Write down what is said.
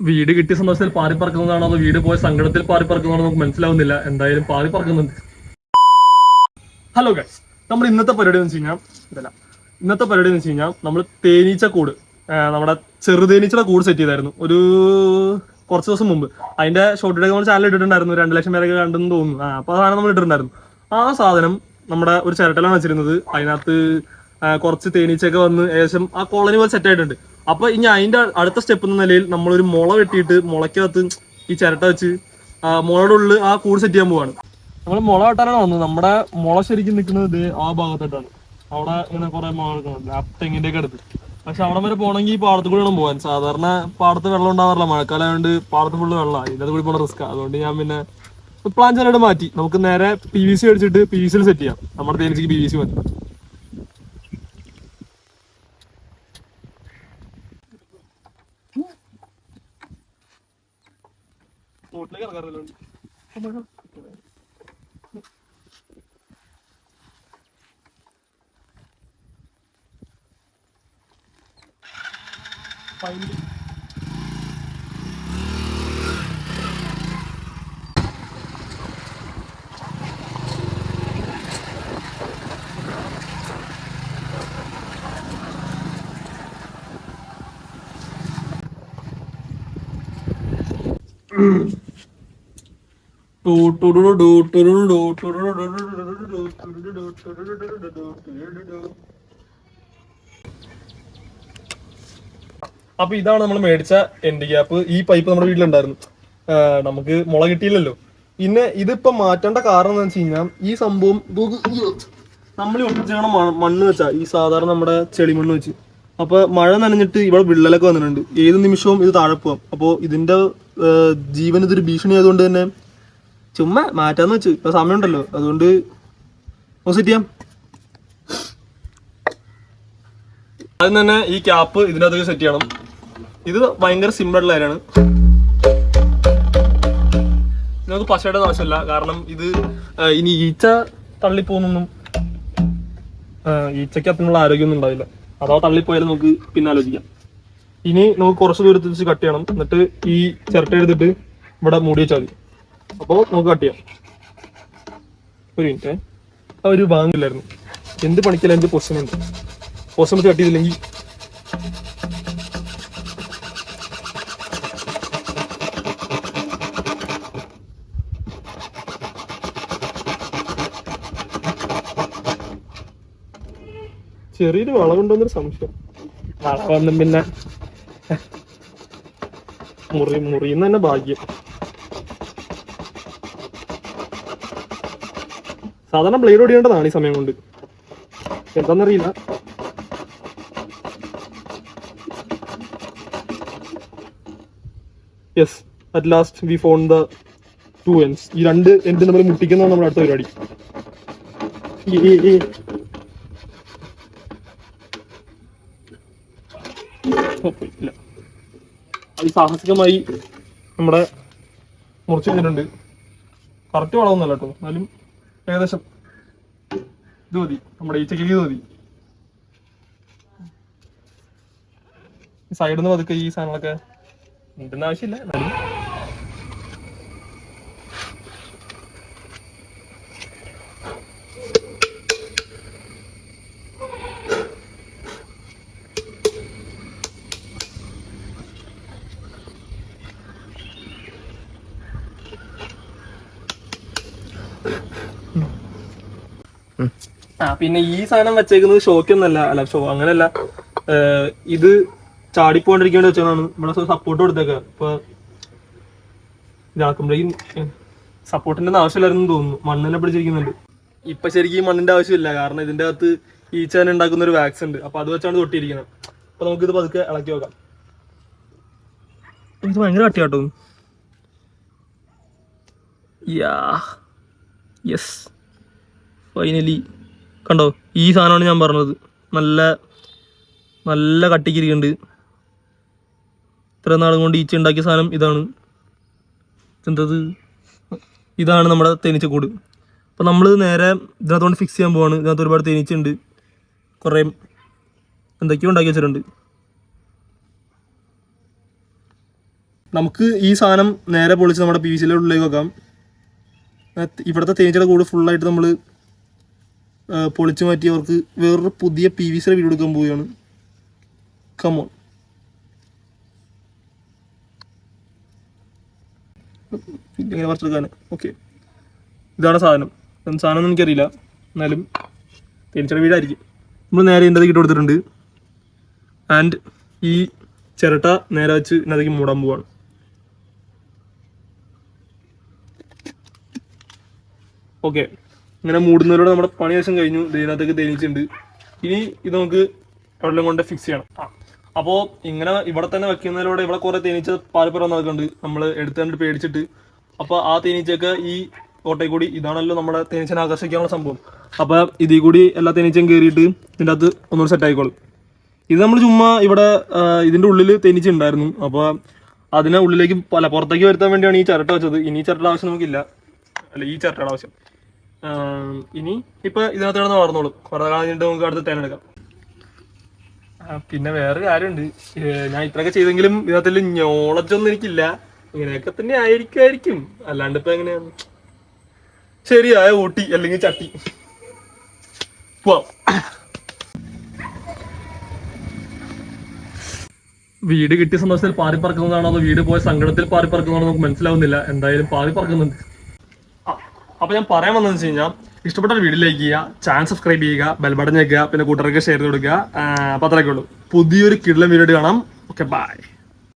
വീട് കിട്ടിയ സന്തോഷത്തിൽ പാറി പറക്കുന്നതാണോ അതോ വീട് പോയ സങ്കടത്തിൽ പാറി പറക്കുന്നതാണോ നമുക്ക് മനസ്സിലാവുന്നില്ല? എന്തായാലും പാറി പറക്കുന്നുണ്ട് ഹലോ ഗൈസ് നമ്മൾ ഇന്നത്തെ പരിപാടി എന്ന് വെച്ച് കഴിഞ്ഞാൽ ഇന്നത്തെ പരിപാടി എന്ന് വെച്ച് കഴിഞ്ഞാൽ നമ്മൾ തേനീച്ച കൂട് നമ്മുടെ ചെറുതേനീച്ചയുടെ കൂട് സെറ്റ് ചെയ്തായിരുന്നു ഒരു കുറച്ച് ദിവസം മുമ്പ്. അതിന്റെ ഷോർട്ട് നമ്മൾ ചാനൽ ഇട്ടിട്ടുണ്ടായിരുന്നു രണ്ട് ലക്ഷം പേരൊക്കെ കണ്ടെന്ന് തോന്നുന്നു. ആ അപ്പൊ അതാണ് നമ്മൾ ഇട്ടിട്ടുണ്ടായിരുന്നു. ആ സാധനം നമ്മുടെ ഒരു ചിരട്ടലാണ് വെച്ചിരുന്നത്. അതിനകത്ത് കുറച്ച് തേനീച്ചയൊക്കെ വന്ന് ഏകദേശം ആ കോളനി പോലെ സെറ്റ് ആയിട്ടുണ്ട്. അപ്പൊ ഇനി അതിന്റെ അടുത്ത സ്റ്റെപ്പ് എന്ന നിലയിൽ നമ്മളൊരു മുള വെട്ടിയിട്ട് മുളയ്ക്കകത്ത് ഈ ചിരട്ട വെച്ച് മുളയുടെ ഉള്ളിൽ ആ കൂട് സെറ്റ് ചെയ്യാൻ പോവാണ്. നമ്മൾ മുള വെട്ടാനാണ് വന്നത്. നമ്മുടെ മുള ശരിക്കും നിൽക്കുന്നത് ആ ഭാഗത്തായിട്ടാണ്. അവിടെ ഇങ്ങനെ കുറെ മുള നിൽക്കുന്നുണ്ട്. ആ തെങ്ങിന്റെ ഒക്കെ അടുത്ത്. പക്ഷെ അവിടെ വരെ പോകണമെങ്കിൽ ഈ പാടത്ത് കൂടി വേണം പോകാൻ. സാധാരണ പാടത്ത് വെള്ളം ഉണ്ടാവാറില്ല മഴക്കാലം ആയതുകൊണ്ട് പാടത്ത് ഫുള്ള് വെള്ളമാണ് ഇതിനകത്ത് കൂടി പോണ റിസ്ക് അതുകൊണ്ട് ഞാൻ പിന്നെ പ്ലാൻ ചെയ്യാനായിട്ട് മാറ്റി. നമുക്ക് നേരെ പി വി സി അടിച്ചിട്ട് പി വി സിയിൽ സെറ്റ് ചെയ്യാം. നമ്മുടെ തേനിച്ചിക്ക് പി വി സി മതി. റോട്ടിലേക്ക് ഇറങ്ങാറില്ല ഫൈനലി. അപ്പൊ ഇതാണ് നമ്മൾ മേടിച്ച എൻഡ് ഗ്യാപ്പ് ഈ പൈപ്പ് നമ്മുടെ വീട്ടിലുണ്ടായിരുന്നു നമുക്ക് മുള കിട്ടിയില്ലല്ലോ പിന്നെ ഇതിപ്പോ മാറ്റേണ്ട കാരണം എന്താ വെച്ച് കഴിഞ്ഞാൽ ഈ സംഭവം നമ്മൾ ഒട്ടിച്ചാണ് മണ്ണ് വെച്ചാ ഈ സാധാരണ നമ്മുടെ ചെളി മണ്ണ് വെച്ച് അപ്പൊ മഴ നനഞ്ഞിട്ട് ഇവിടെ വിള്ളലൊക്കെ വന്നിട്ടുണ്ട് ഏത് നിമിഷവും ഇത് താഴെ പോവാം അപ്പോ ഇതിന്റെ ജീവൻ ഇതൊരു ഭീഷണി ആയതുകൊണ്ട് തന്നെ ചുമ്മാ മാറ്റാന്ന് വെച്ചു. ഇപ്പൊ സമയമുണ്ടല്ലോ. അതുകൊണ്ട് സെറ്റ് ചെയ്യാം. ആദ്യം തന്നെ ഈ ക്യാപ്പ് ഇതിനകത്തേക്ക് സെറ്റ് ചെയ്യണം. ഇത് ഭയങ്കര സിമ്പിൾ ആയിട്ടുള്ള കാര്യമാണ്. നമുക്ക് പശയുടെ ആവശ്യമില്ല കാരണം ഇത് ഇനി ഈച്ച തള്ളിപ്പോകുന്നൊന്നും ആ, ഈച്ചയ്ക്ക് അത്തിനുള്ള ആരോഗ്യമൊന്നും ഉണ്ടാവില്ല. അഥവാ തള്ളിപ്പോയാലും നമുക്ക് പിന്നെ ആലോചിക്കാം. ഇനി നമുക്ക് കുറച്ച് ദൂരത്തിൽ വെച്ച് കട്ട് ചെയ്യണം. എന്നിട്ട് ഈ ചിരട്ട എടുത്തിട്ട് ഇവിടെ മൂടി വെച്ചാൽ മതി. അപ്പോൾ നമുക്ക് കട്ട് ചെയ്യാം. ഒരു മിനിറ്റ് ആ ഒരു വാങ്ങില്ലായിരുന്നു എന്ത് പണിക്കല്ല എന്ത് പൊസിഷൻ ഉണ്ട് പൊസിഷൻ വെച്ച് കട്ട് ചെയ്തില്ലെങ്കിൽ ചെറിയൊരു വളവുണ്ടോന്നൊരു സംശയം. വളവൊന്നും പിന്നെ മുറി മുറിയുന്ന തന്നെ ഭാഗ്യം. സാധാരണ ബ്ലേഡ് ഓടിയേണ്ടതാണ് ഈ സമയം കൊണ്ട്. എന്താന്നറിയില്ല. Yes at last we found the two ends ഈ രണ്ട് എൻഡ് നമ്മൾ മുട്ടിക്കുന്നതാണ് നമ്മുടെ അടുത്ത പരിപാടി. ഇല്ല. സാഹസികമായി നമ്മുടെ മുറിച്ചു കഴിഞ്ഞിട്ടുണ്ട്. കറക്റ്റ് വളമൊന്നുമല്ല കേട്ടോ. എന്നാലും ഏകദേശം ഇത് മതി. നമ്മുടെ ഈ ഇത് മതി. സൈഡിൽ നിന്ന് പതുക്കെ ഈ സാധനങ്ങളൊക്കെ ഉണ്ടെന്ന് ആവശ്യമില്ല. ആ പിന്നെ ഈ സാധനം വെച്ചേക്കുന്നത് ഷോക്കൊന്നല്ല അല്ല ഷോ അങ്ങനെയല്ല ഇത് ചാടിപ്പോണ്ടിരിക്കേണ്ടി വെച്ചതാണ്. നമ്മുടെ സപ്പോർട്ട് കൊടുത്തേക്ക. ഇപ്പൊ ഇതാക്കുമ്പോഴേക്കും സപ്പോർട്ടിന്റെ ആവശ്യമില്ലായിരുന്നു തോന്നുന്നു. മണ്ണിനെ പിടിച്ചിരിക്കുന്നുണ്ട്. ഇപ്പൊ ശരിക്കും ഈ മണ്ണിന്റെ ആവശ്യമില്ല. കാരണം ഇതിന്റെ അകത്ത് ഈച്ച തന്നെ ഉണ്ടാക്കുന്ന ഒരു വാക്സ് ഉണ്ട്. അപ്പൊ അത് വെച്ചാണ് തൊട്ടിയിരിക്കുന്നത് അപ്പൊ നമുക്ക് ഇത് പതുക്കെ ഇളക്കി നോക്കാം. ഇത് ഭയങ്കര കട്ടിയാട്ടോ യാ. യെസ് ഫൈനലി കണ്ടോ ഈ സാധനമാണ് ഞാൻ പറഞ്ഞത്. നല്ല നല്ല കട്ടിക്കിരിക്കുന്നുണ്ട്. ഇത്ര നാളും കൊണ്ട് ഈച്ച ഉണ്ടാക്കിയ സാധനം ഇതാണ്. എന്തത് ഇതാണ് നമ്മുടെ തേനീച്ചക്കൂട്. അപ്പോൾ നമ്മൾ നേരെ ഇതിനകത്തോണ്ട് ഫിക്സ് ചെയ്യാൻ പോവാണ്. ഇതിനകത്ത് ഒരുപാട് തേനീച്ചുണ്ട് കുറേ എന്തൊക്കെയോ ഉണ്ടാക്കി വെച്ചിട്ടുണ്ട്. നമുക്ക് ഈ സാധനം നേരെ പൊളിച്ച് നമ്മുടെ പി വി സിയിലുള്ളിലേക്ക് വെക്കാം. ഇവിടുത്തെ തേനീച്ചയുടെ കൂട് ഫുള്ളായിട്ട് നമ്മൾ പൊളിച്ചു മാറ്റി അവർക്ക് വേറൊരു പുതിയ പി വി സിയുടെ വീട് കൊടുക്കാൻ പോവുകയാണ്. കമോൺ ഇങ്ങനെ പറിച്ചെടുക്കാൻ ഓക്കെ ഇതാണ് സാധനം. സാധനം ഒന്നും എനിക്കറിയില്ല. എന്നാലും തേനീച്ചയുടെ വീടായിരിക്കും. നമ്മൾ നേരെ ഇതിന്റെ ഇട്ട് കൊടുത്തിട്ടുണ്ട്. ആൻഡ് ഈ ചിരട്ട നേരെ വെച്ച് ഇതിനകത്തേക്ക് മൂടാൻ പോവാണ്. ഓക്കെ. ഇങ്ങനെ മൂടുന്നതിലൂടെ നമ്മുടെ പണി വശം കഴിഞ്ഞു. ഇതിനകത്തേക്ക് തേനീച്ചുണ്ട് ഇനി ഇത് നമുക്ക് എവിടെയും കൊണ്ട് ഫിക്സ് ചെയ്യണം. അപ്പോൾ ഇങ്ങനെ ഇവിടെ തന്നെ വെക്കുന്നതിലൂടെ ഇവിടെ കുറേ തേനീച്ച പാൽപ്പുറം നടക്കുന്നുണ്ട് നമ്മൾ എടുത്തുകൊണ്ട് പേടിച്ചിട്ട്. അപ്പോൾ ആ തേനീച്ചയൊക്കെ ഈ കോട്ടയിൽ കൂടി ഇതാണല്ലോ നമ്മുടെ തേനീച്ചനെ ആകർഷിക്കാനുള്ള സംഭവം. അപ്പോൾ ഇതിൽ കൂടി എല്ലാ തേനീച്ചയും കയറിയിട്ട് ഇതിന്റെ അകത്ത് ഒന്നുകൂടി സെറ്റ് ആയിക്കോളും. ഇത് നമ്മൾ ചുമ്മാ ഇവിടെ ഇതിന്റെ ഉള്ളിൽ തേനീച്ച ഉണ്ടായിരുന്നു. അപ്പോൾ അതിനെ ഉള്ളിലേക്ക് പല പുറത്തേക്ക് വരുത്താൻ വേണ്ടിയാണ് ഈ ചിരട്ട വെച്ചത്. ഇനി ചിരട്ടയുടെ ചിരട്ട ആവശ്യം നമുക്കില്ല. അല്ല ഈ ചിരട്ടയുടെ ആവശ്യം. ഇനി ഇപ്പൊ ഇതിനകത്ത് കിടന്ന് വളർന്നോളും. കുറെ കാലം കഴിഞ്ഞിട്ട് നമുക്ക് അടുത്ത് തേനെടുക്കാം പിന്നെ വേറെ കാര്യമുണ്ട്. ഞാൻ ഇത്രയൊക്കെ ചെയ്തെങ്കിലും ഇതിനകത്തിൽ നോളജ് ഒന്നും എനിക്കില്ല. ഇങ്ങനെയൊക്കെ തന്നെ ആയിരിക്കുമായിരിക്കും. അല്ലാണ്ട് ഇപ്പൊ എങ്ങനെയാണ് ശരിയായ ഊട്ടി അല്ലെങ്കിൽ ചട്ടി. പോവാം. വീട് കിട്ടിയ സന്തോഷത്തിൽ പാറി പറക്കുന്നതാണോ അതോ വീട് പോയ സങ്കടത്തിൽ പാറിപ്പറക്കുന്നതാണോ നമുക്ക് മനസ്സിലാവുന്നില്ല. എന്തായാലും പാറി പറക്കുന്നുണ്ട് ആ, അപ്പൊ ഞാൻ പറയാൻ വന്നതെന്ന് വെച്ച് കഴിഞ്ഞാൽ ഇഷ്ടപ്പെട്ട വീഡിയോ ലൈക്ക് ചെയ്യുക ചാനൽ സബ്സ്ക്രൈബ് ചെയ്യുക ബെൽബട്ടൺ ഞെക്കുക പിന്നെ കൂട്ടുകാർക്ക് ഷെയർ ചെയ്ത് കൊടുക്കുക അപ്പൊ അത്രയൊക്കെ ഉള്ളൂ. പുതിയൊരു കിടലം വീഡിയോ കാണാം. Okay bye